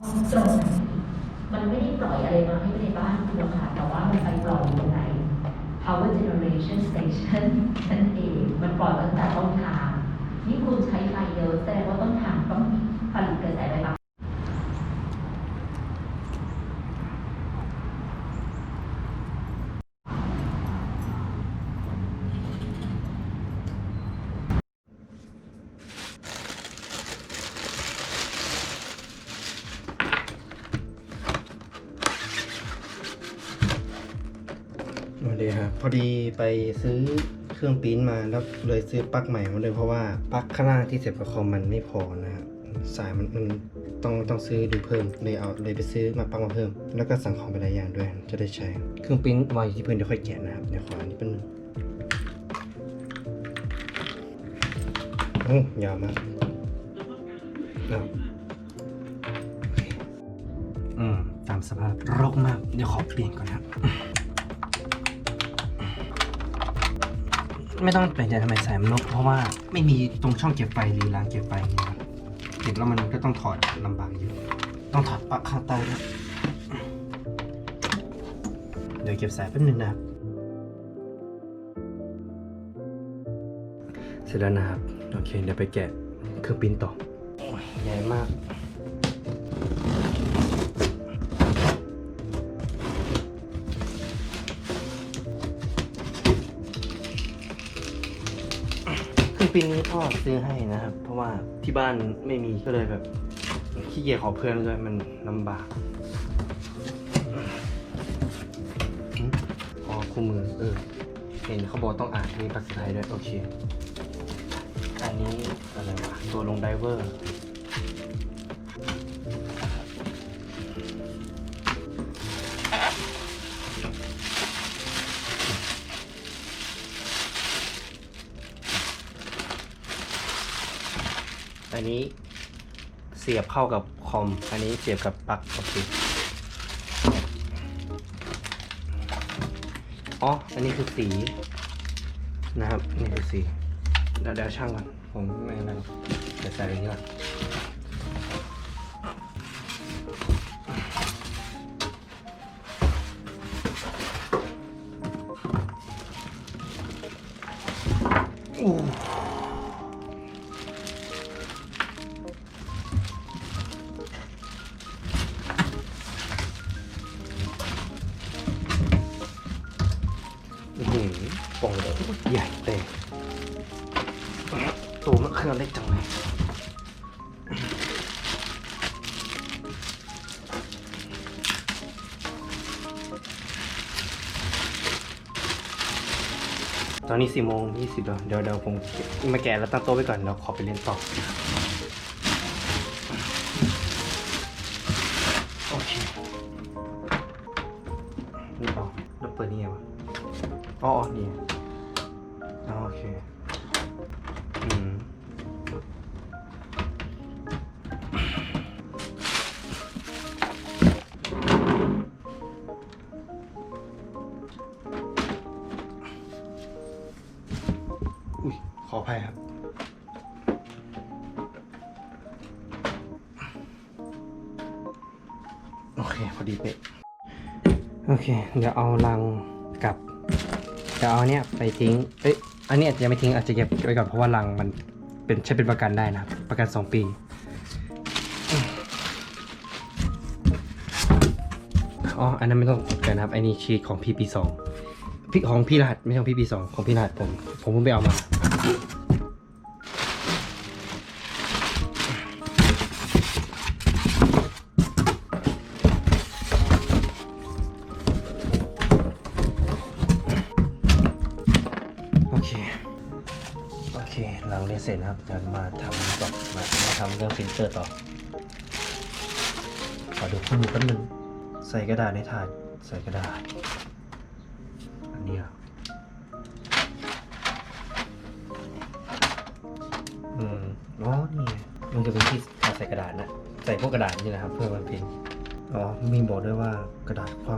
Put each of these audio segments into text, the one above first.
ตรงมันไม่ได้ปล่อยอะไรมาให้ในบ้านคุณหรอกค่ะ แต่ว่ามันไปปล่อยตรงไหน power generation station นั่นเอง มันปล่อยตั้งแต่ต้นทาง นี่คุณใช้ไฟเยอะแสดงว่าต้นทางต้องผลิตกระแสไฟฟ้า สวัสดีครับ พอดีไปซื้อเครื่องปิ้นมาแล้วเลยซื้อปลั๊กใหม่มาเลยเพราะว่าปลั๊กข้างล่างที่เสียบกับคอมมันไม่พอนะครับสายมันมันต้องต้องซื้อดูเพิ่มเลยเอาเลยไปซื้อมาปลั๊กมาเพิ่ม แล้วก็สั่งของไปหลายอย่างด้วย จะได้ใช้เครื่องปิ้นวางอยู่ที่พื้นเดี๋ยวค่อยแกะนะครับเดี๋ยวขออันนี้เป็นงโอ้ยาวมากเอาอืมตามสภาพรกมาก เดี๋ยวขอเปลี่ยนก่อนนะ ไม่ต้องเป็นใจทำไมสายมันลบเพราะว่าไม่มีตรงช่องเก็บไฟหรือรางเก็บไฟเนี่ยครับเก็บแล้วมันก็ต้องถอดลำบากอยู่ต้องถอดปลั๊กข้างใต้ด้วยเดี๋ยวเก็บสายแป๊บนึงนะครับ เสร็จแล้วนะครับ โอเค เดี๋ยวไปแกะเครื่องปิ้นต่อใหญ่มาก ปริ้นนี้พ่อซื้อให้นะครับ เพราะว่าที่บ้านไม่มีก็เลยแบบขี้เกียจขอเพื่อนด้วยมันลำบากอืมอ๋อคู่มือเออเห็นเขาบอกต้องอ่านมีภาษาไทยด้วยโอเค อันนี้อะไรวะตัวลงไดเวอร์ อันนี้เสียบเข้ากับคอม อันนี้เสียบกับปลั๊กโอเคอ๋อ อันนี้คือสีนะครับ นี่คือสี เดี๋ยวช่างก่อน ผมไม่อะไรเดี๋ยวใส่ตรงนี้ก่อน อื้อหือปงใหญ่เต็มตัวมันเครื่องเล็กจังเลยตอนนี้สี่โมงยี่สิบแล้วเดี๋ยวเดี๋ยวผมมาแกะแล้วตั้งโต๊ะไว้ก่อนเดี๋ยวขอไปเรียนต่อโอ เคเดี๋ยวเอาลังกับเดี๋ยวเอาเนี้ยไปทิ้ง เอ้ย อันนี้อาจจะไม่ทิ้งอาจจะเก็บไว้ก่อนเพราะว่าลังมันเป็นใช้เป็นประกันได้นะประกัน 2 ปีอ๋อ อันนั้นไม่ต้องเกินนะครับ อันนี้ชีทของ PP2 พี่ของพี่รหัสไม่ใช่ของพี่ P2 ของพี่รหัสผม ผมเพิ่งไปเอามา เสร็จนะครับจะมาทำต่อมามาทำเรื่องฟิลเตอร์ต่อขอดูข้อมูลแป๊บนึงใส่กระดาษในถาดใส่กระดาษอันนี้เหรออืมอ๋อนี่มันจะเป็นที่ใส่กระดาษนะใส่พวกกระดาษนี่นะครับ เพื่อมันพิมพ์อ๋อมีบอกด้วยว่ากระดาษคว่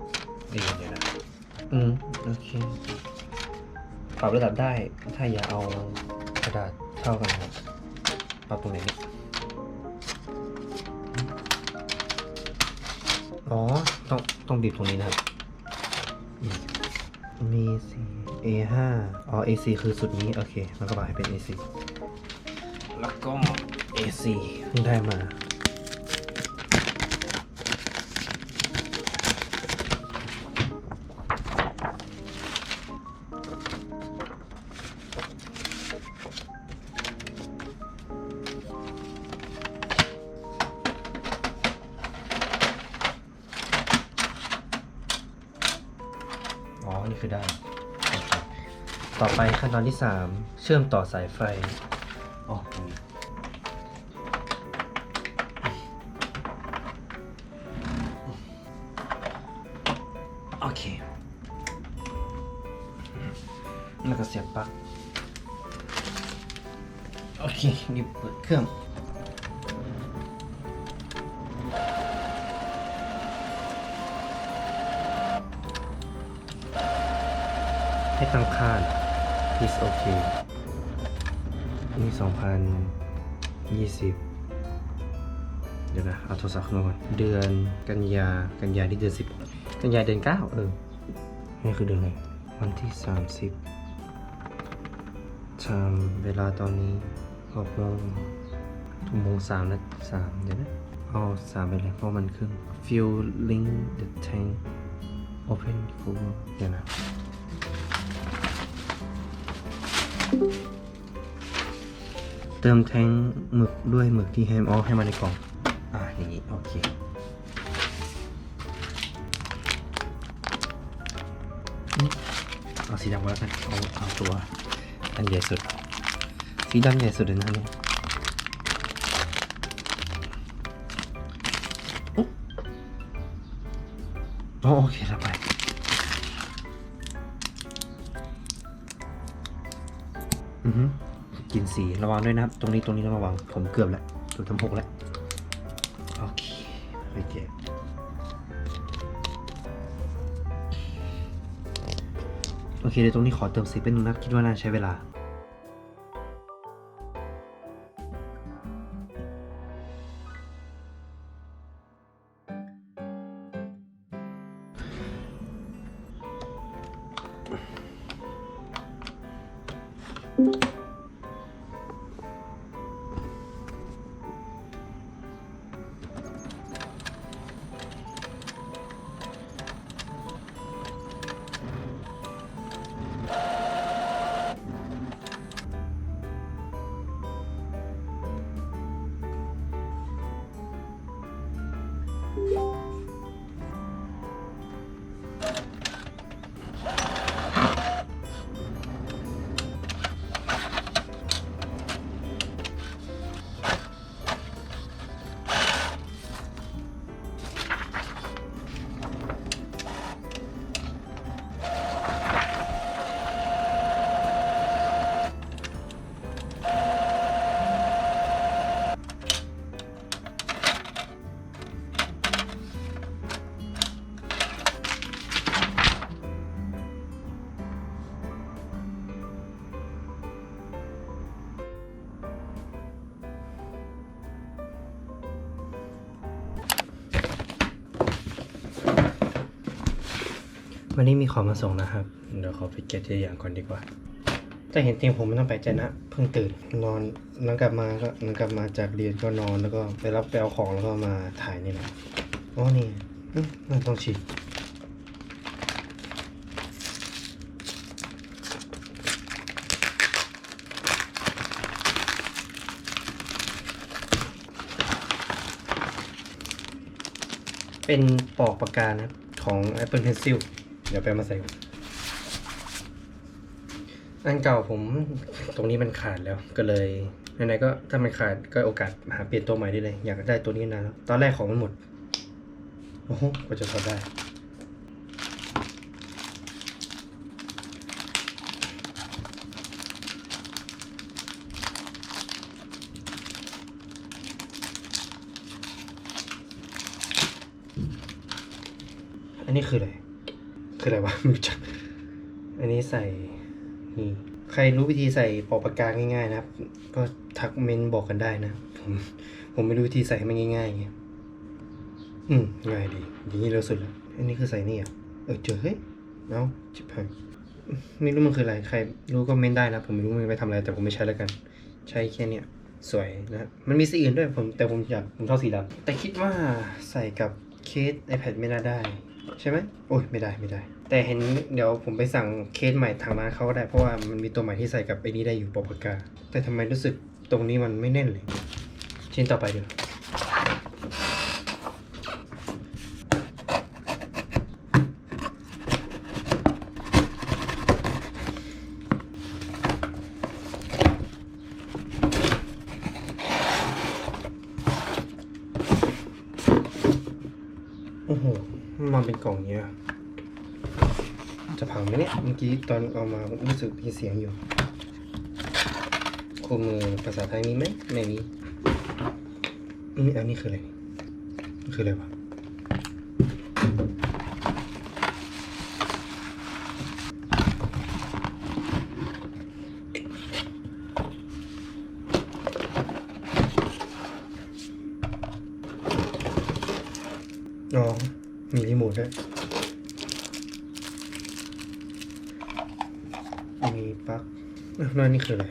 ำเองเนี่ยนะอืมโอเคปรับระดับได้ถ้าอย่าเอา ดาษเท่ากันครับปรับตรงไหนเนี่ยอ๋อ ต้อง ต้องบีบตรงนี้นะครับอืมมี C A5 อ๋อ AC คือสุดนี้ โอเค มันก็บอกให้เป็น AC แล้วก็ AC เพิ่งได้มา อ๋อนี่คือได้ ต่อไปขั้นตอนที่ 3 เชื่อมต่อสายไฟอ๋อโอเค แล้วก็เสียบปลั๊ก โอเค นี่เปิดเครื่อง ค่า is okay นี่สองพันยี่สิบเดี๋ยวนะ เอาโทรศัพท์ขึ้นมาก่อน เดือนกันยา กันยาที่เดือนสิบกันยาเดือนเก้าเออ นี่คือเดือนอะไร วันที่สามสิบทำเวลาตอนนี้หกโมงทุ่มโมงสามนาสามเดี๋ยวนะ เอาสามไปเลยเพราะมันครึ่ง filling the tank open full เดี๋ยวนะ เติมแทงหมึกด้วยหมึกที่แฮมออให้มาในกล่อง อ่าอย่างนี้ โอเค เอาสีดำก็แล้วกัน เอาเอาตัวอันใหญ่สุด สีดำใหญ่สุดเลยนะเนี่ยอุ๊บอ๋อโอเคแล้วไป อือฮึกินสีระวังด้วยนะครับ ตรงนี้ตรงนี้ต้องระวัง ผมเกือบแล้วจุดทำหกแล้ว โอเคไม่เจ็บโอเคเดี๋ยวตรงนี้ขอเติมสีเป็นงนะคิดว่าน่าใช้เวลา วันนี้มีของมาส่งนะครับ เดี๋ยวขอไปเก็บตัวอย่างก่อนดีกว่า แต่เห็นเตียงผมไม่ต้องไปใจนะ เพิ่งตื่นนอนหลังกลับมาก็หลังกลับมาจากเรียนก็นอนแล้วก็ไปรับไปเอาของแล้วก็มาถ่ายนี่แหละอ๋อนี่มมันต้องฉีดเป็นปอกปากกานะครับของ Apple Pencil เดี๋ยวไปมาใส่อันเก่าผมตรงนี้มันขาดแล้วก็เลยไหนๆก็ถ้ามันขาดก็โอกาสหาเปลี่ยนตัวใหม่ได้เลย อยากได้ตัวนี้นานแล้วตอนแรกของมันหมดโอ้โหกว่าจะทอดได้อันนี้คืออะไร คืออะไรวะไม่รู้จัก อันนี้ใส่นี่ใครรู้วิธีใส่ปอกปากกาง่ายๆนะครับ ก็ทักเมนบอกกันได้นะ ผมผมไม่รู้วิธีใส่มันง่ายๆไงอืมง่ายดีอย่างนี้เร็วสุดแล้วอันนี้คือใส่นี่อะเออเจอเฮ้ยเอาชิบหายไม่รู้มันคืออะไรใครรู้ก็เมนได้นะ ผมไม่รู้มันไปทำอะไร แต่ผมไม่ใช้แล้วกัน ใช้แค่เนี้ยสวยนะมันมีสีอื่นด้วยผมแต่ผมอยากผมชอบสีดำแต่คิดว่าใส่กับเคส iPad ไม่น่าได้ ใช่ไหมโอ้ยไม่ได้ไม่ได้ แต่เห็นเดี๋ยวผมไปสั่งเคสใหม่ทางร้านเขาก็ได้ เพราะว่ามันมีตัวใหม่ที่ใส่กับไอ้นี้ได้อยู่ปกปากกาแต่ทำไมรู้สึกตรงนี้มันไม่แน่นเลย ชิ้นต่อไปเดี๋ยวอ้โห มันเป็นกล่องเนี้ยจะพังไหมเนี่ยเมื่อกี้ตอนเอามารู้สึกมีเสียงอยู่คู่มือภาษาไทยมีไหมไม่มีอืมอันนี้คืออะไรคืออะไรวะอ๋อ มีรีโมทด้วยมีปลั๊กเอ้าแล้วอันนี่คืออะไร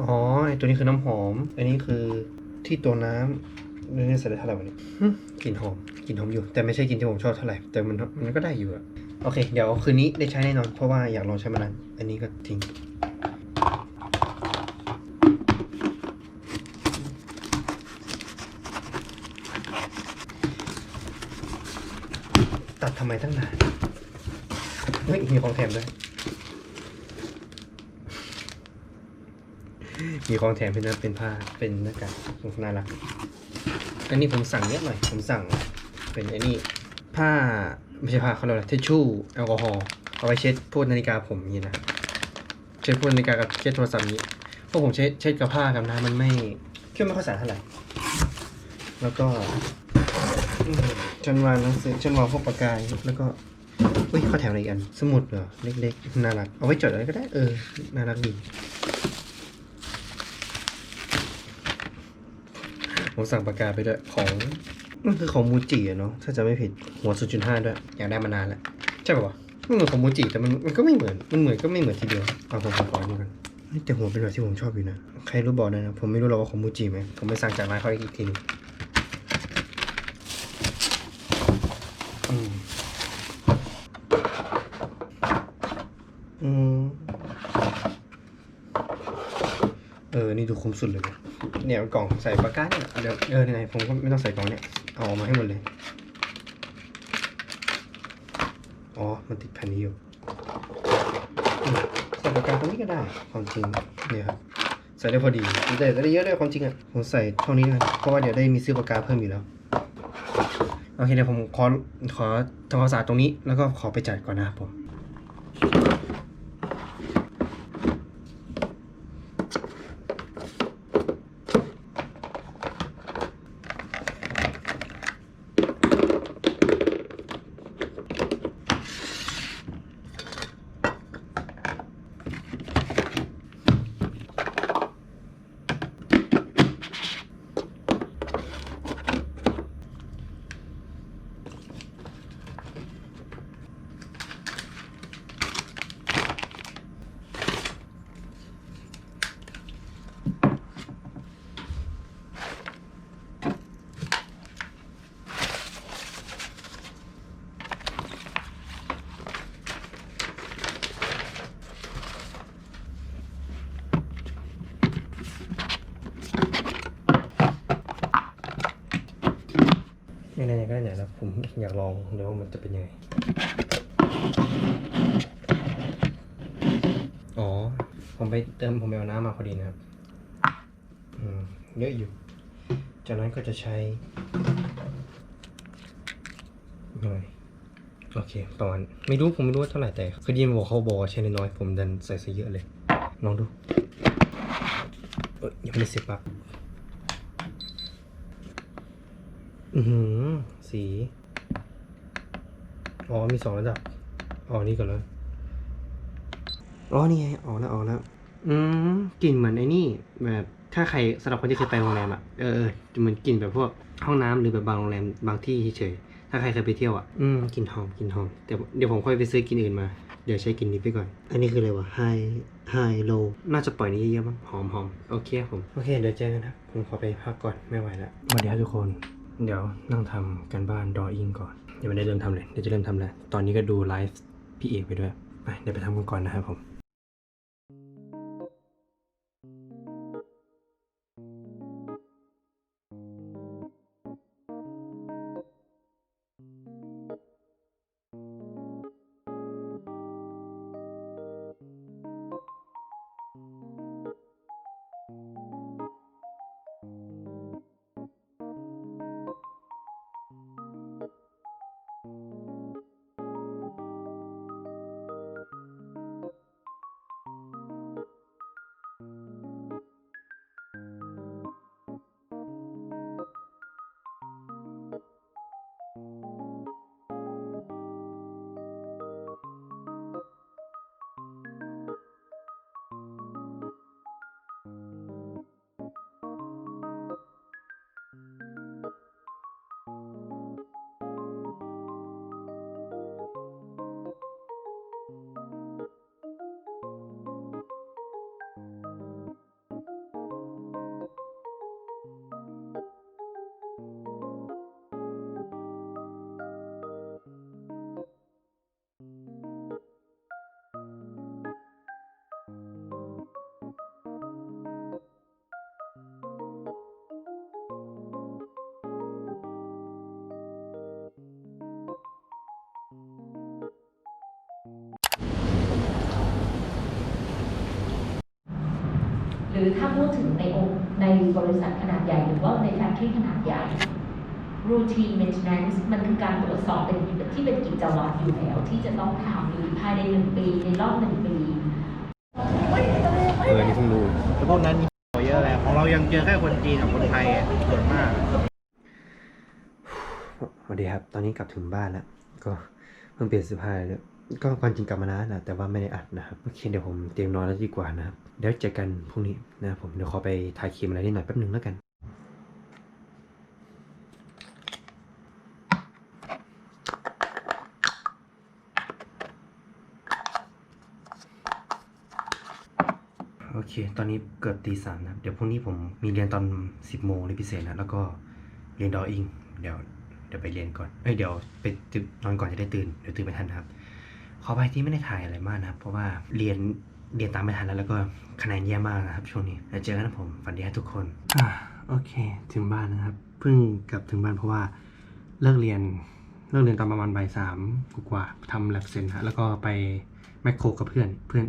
อ๋อไอตัวนี้คือน้ำหอม อันนี้คือที่ตัวน้ำนี่ใส่ได้เท่าไหร่วะเนี่กลิ่นหอมกลิ่นหอมอยู่ แต่ไม่ใช่กลิ่นที่ผมชอบเท่าไหร่ แต่มันมันก็ได้อยู่อะโอเค เดี๋ยวคืนนี้ได้ใช้แน่นอน เพราะว่าอยากลองใช้มานาน อันนี้ก็ทิ้งำไมตั้งนานเฮ้ยมีของแถมด้วย มีของแถมเป็นนะเป็นผ้าเป็นหน้ากากน่ารัก อันนี้ผมสั่งเยอะหน่อย ผมสั่งเป็นไอ้นี่ผ้าไม่ใช่ผ้าเขาเรียกอะไรทิชชู่แอลกอฮอล์เอาไว้เช็ดพวกนาฬิกาผมนี้นะเช็ดพวกนาฬิกากับเช็ดโทรศัพท์นี้เพราะผมเช็ดเช็ดกับผ้ากับน้ำมันไม่เชื่อไม่ค่อยสะอาดเท่าไหร่แล้วก็ ฉันวางหนังสือฉันวางพวกปากกาแล้วก็เฮ้ยเขาแถมอะไรอีกอัน สมุดเหรอ เล็กๆ น่ารัก เอาไว้จดอะไรก็ได้ เออ น่ารักดี ผมสั่งปากกาไปด้วย ของมันคือของมูจิอะเนาะ ถ้าจะไม่ผิด หัว0.5ด้วย อยากได้มานานแล้ว ใช่ป่าวะมันเหมือนของมูจิ แต่มันมันก็ไม่เหมือน มันเหมือนก็ไม่เหมือนทีเดียว เอาผมขอขอดูกันแต่หัวเป็นแบบที่ผมชอบอยู่นะ ใครรู้บอกได้นะ ผมไม่รู้หรอกว่าของมูจิไหม ผมไปสั่งจากร้านเขาอีกทีนึงอืมอืมเออ นี่ดูคุ้มสุดเลย เนี่ยกล่องใส่ปากกาเนี่ยเดี๋ยวเออยังไงผมก็ไม่ต้องใส่กล่องเนี่ย เอาออกมาให้หมดเลย อ๋อ มันติดแผ่นนี้อยู่ใส่ปากกาตรงนี้ก็ได้ ความจริง เนี่ยครับ ใส่ได้พอดีแต่ได้เยอะด้วยความจริงอะ ผมใส่เท่านี้นะเพราะว่าเดี๋ยวได้มีซื้อปากกาเพิ่มอยู่แล้ว โอเคเดี๋ยวผมขอขอทำความสะอาดตรงนี้ แล้วก็ขอไปจัดก่อนนะผม ผมอยากลองดูว่ามันจะเป็นยังไง อ๋อ ผมไปเติมผมไปเอาน้ำมาพอดีนะครับอืมเยอะอยู่ จากนั้นก็จะใช้หน่อยโอเคประมาณไม่รู้ผมไม่รู้ว่าเท่าไหร่แต่คือดีมบอกเขาบอกว่าใช้น้อยผมดันใส่ซะเยอะเลยลองดูเอ้ยยังไม่เสียบปลั๊ก อือหือสี อ๋อ มีสองระดับ อ๋อ นี่ก่อนเลยอ๋อ นี่ไง ออกแล้วออกแล้ว อืม กลิ่นเหมือนไอ้นี่ แบบ ถ้าใครสำหรับคนที่เคยไปโรงแรมอะ เออเออจะเหมือนกลิ่นแบบพวกห้องน้ำหรือแบบบางโรงแรมบางที่เฉยๆถ้าใครเคยไปเที่ยวอะ อืม กลิ่นหอมกลิ่นหอม แต่เดี๋ยวผมค่อยไปซื้อกลิ่นอื่นมา เดี๋ยวใช้กลิ่นนี้ไปก่อน อันนี้คืออะไรวะ ไฮ ไฮโล น่าจะปล่อยนี้เยอะๆมั้ง หอมหอมโอเคครับผม โอเค เดี๋ยวเจอกันครับ ผมขอไปพักก่อน ไม่ไหวแล้วสวัสดีครับทุกคน เดี๋ยวนั่งทำกันบ้านดออิงก่อน เดี๋ยวไม่ได้เริ่มทำเลย เดี๋ยวจะเริ่มทำแล้ว ตอนนี้ก็ดูไลฟ์พี่เอกไปด้วย ไป เดี๋ยวไปทำกันก่อนนะครับผม ถ้าพูดถึงในองค์ในบริษัทขนาดใหญ่ หรือว่าในแฟคทอรี่ขนาดใหญ่ routine maintenance มันคือการตรวจสอบเป็นที่เป็นกิจวัตรอยู่แล้ว ที่จะต้องทำหรือภายในหนึ่งปีในรอบหนึ่งปี เออนี่เพิ่งรู้แต่พวกนั้นมีเยอะแหละของเรายังเจอแค่คนจีนกับคนไทยอะส่วนมากสวัสดีครับ ตอนนี้กลับถึงบ้านแล้ว ก็เพิ่งเปลี่ยนเสื้อผ้าเลย ก็ความจริงกลับมานานแล้วแต่ว่าไม่ได้อัดนะครับโอเคเดี๋ยวผมเตรียมนอนแล้วดีกว่านะครับเดี๋ยวเจอกันพรุ่งนี้นะผมเดี๋ยวขอไปถ่ายคลิปอะไรนิดหน่อยแป๊บหนึงแล้วกันโอเค ตอนนี้เกือบตีสามนะเดี๋ยวพรุ่งนี้ผมมีเรียนตอนสิบโมงเรียนพิเศษนะ แล้วก็เรียนดออิง เดี๋ยวเดี๋ยวไปเรียนก่อน เอ้ย เดี๋ยวไปนอนก่อนจะได้ตื่น เดี๋ยวตื่นไม่ทันนะครับ ขอไปที่ไม่ได้ถ่ายอะไรมากนะครับ เพราะว่าเรียนเรียนตามไม่ทันแล้วแล้วก็คะแนนแย่มากนะครับ ช่วงนี้แล้วเจอกันนะผมฝันดีครับทุกคนอ่าโอเค ถึงบ้านนะครับ เพิ่งกลับถึงบ้านเพราะว่าเลิกเรียนเลิกเรียนตอนประมาณบ่ายสามกว่าๆทำแลบเซนฮะแล้วก็ไปแมคโครกับเพื่อนเพื่อน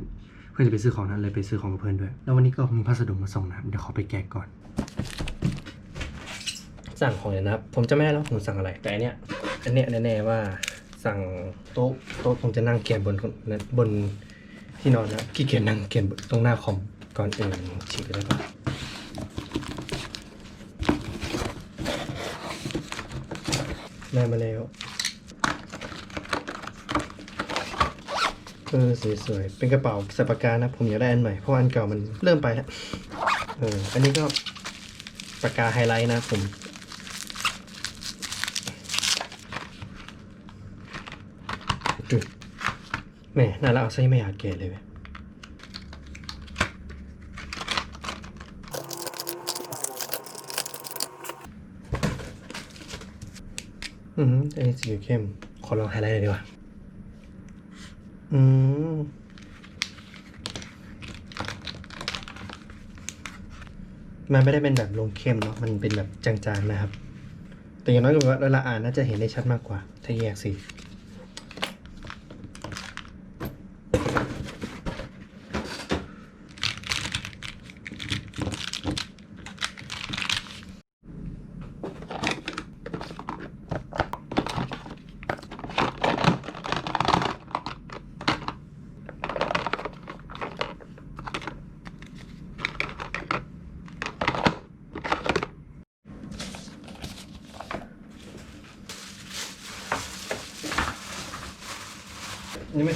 เพื่อนจะไปซื้อของนั้นเลยไปซื้อของกับเพื่อนด้วย แล้ววันนี้ก็มีพัสดุมาส่งนะครับเดี๋ยวขอไปแกะก่อน สั่งของเลยนะครับ ผมจะไม่ได้แล้วผมสั่งอะไร แต่อันเนี้ยอันเนี้ยแน่ๆว่า สั่งโต๊ะโต๊ะผมจะนั่งเขียนบนบนที่นอนนะขี้เกียจนั่งเขียนตรงหน้าคอมก่อนอื่นฉีกไปแล้วก่อนได้มาแล้วเออสวยๆเป็นกระเป๋าส่ปากานะ ผมอยากได้อันใหม่เพราะอันเก่ามันเริ่มไปแล้วเอออันนี้ก็ปากกาไฮไลท์นะผมจุด แหม่น่ารักเอาซะไม่อยากแกะเลยเว้ยอืมอันนี้สีเข้ม ขอลองไฮไลท์เลยดีกว่า อืมมันไม่ได้เป็นแบบลงเข้มเนาะ มันเป็นแบบจางๆนะครับ แต่อย่างน้อยก็เวลาอ่านน่าจะเห็นได้ชัดมากกว่า ถ้าแยกสี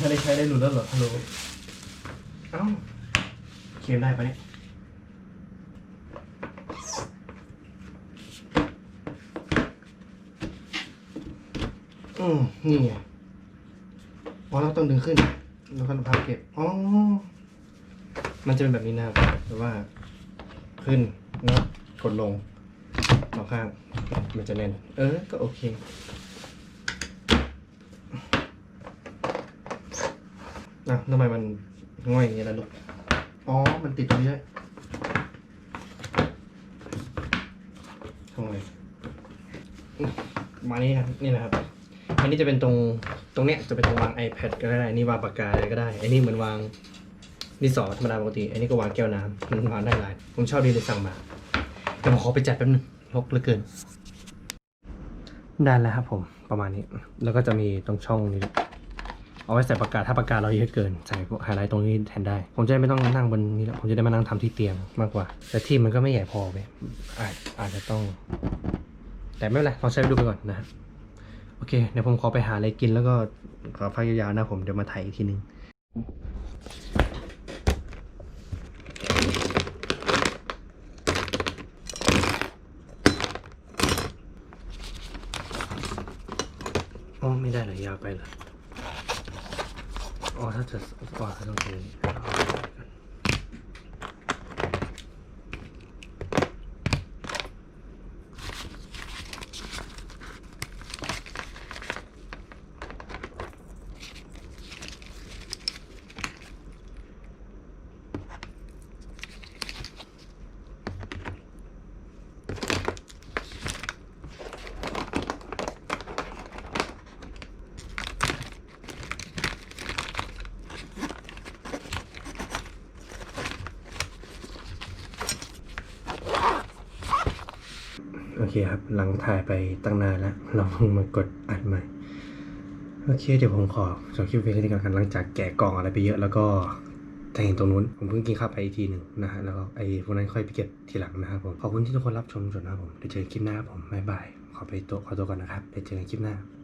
ทันได้ใช้ได้หลุดแล้วเหรอฮัลโหลเอ้าเคลมได้ปะเนี่ยอืมนี่ไงพอเราต้องดึงขึ้น แล้วก็พับเก็บ อ๋อ มันจะเป็นแบบนี้นะครับแต่ว่าขึ้นแล้วกดลงสองข้าง มันจะแน่น เออ ก็โอเค นะทำไมมันง่อยอย่างนี้ล่ะลูก อ๋อ มันติดตรงนี้ด้วยทำไงมานี่ครับ นี่นะครับ อันนี้จะเป็นตรง ตรงเนี้ยจะเป็นตรงวาง iPad ก็ได้ นี่วางปากกาอะไรก็ได้ อันนี้เหมือนวางดินสอธรรมดาปกติ อันนี้ก็วางแก้วน้ำมันวางได้หลาย ผมชอบดีเลยสั่งมา แต่ผมขอไปจัดแป๊บนึงรกเหลือเกิน ได้แล้วครับผม ประมาณนี้ แล้วก็จะมีตรงช่องนี้ เอาไว้ใส่ปากกาถ้าปากกาเราเยอะเกิน ใส่ไฮไลท์ตรงนี้แทนได้ ผมจะไม่ต้องนั่งบนนี้แล้วผมจะได้มานั่งทำที่เตียงมากกว่า แต่ที่มันก็ไม่ใหญ่พอไปอาจอาจจะต้อง แต่ไม่เป็นไรลองใช้ดูไปก่อนนะฮะโอเคเดี๋ยวผมขอไปหาอะไรกินแล้วก็ขอพักยาวๆนะผมเดี๋ยวมาถ่ายอีกทีนึงอ๋อไม่ได้เหรอยาวไปเหรอ อ๋อถ้าจะอ๋ เป็นโอเคครับ หลังถ่ายไปตั้งนานแล้ว เราเพิ่งมากดอัดใหม่ โอเค เดี๋ยวผมขอจบคลิปเพียงแค่นี้ก่อนกันหลังจากแกะกล่องอะไรไปเยอะแล้วก็จะเห็นตรงนู้น ผมเพิ่งกินข้าวไปอีกทีหนึ่งนะฮะ แล้วก็ไอ้พวกนั้นค่อยไปเก็บทีหลังนะครับผม ขอบคุณที่ทุกคนรับชมจนนะครับผม เดี๋ยวเจอกันคลิปหน้าครับผม บ๊ายบาย ขอไปตัวขอตัวก่อนนะครับ เดี๋ยวเจอกันคลิปหน้า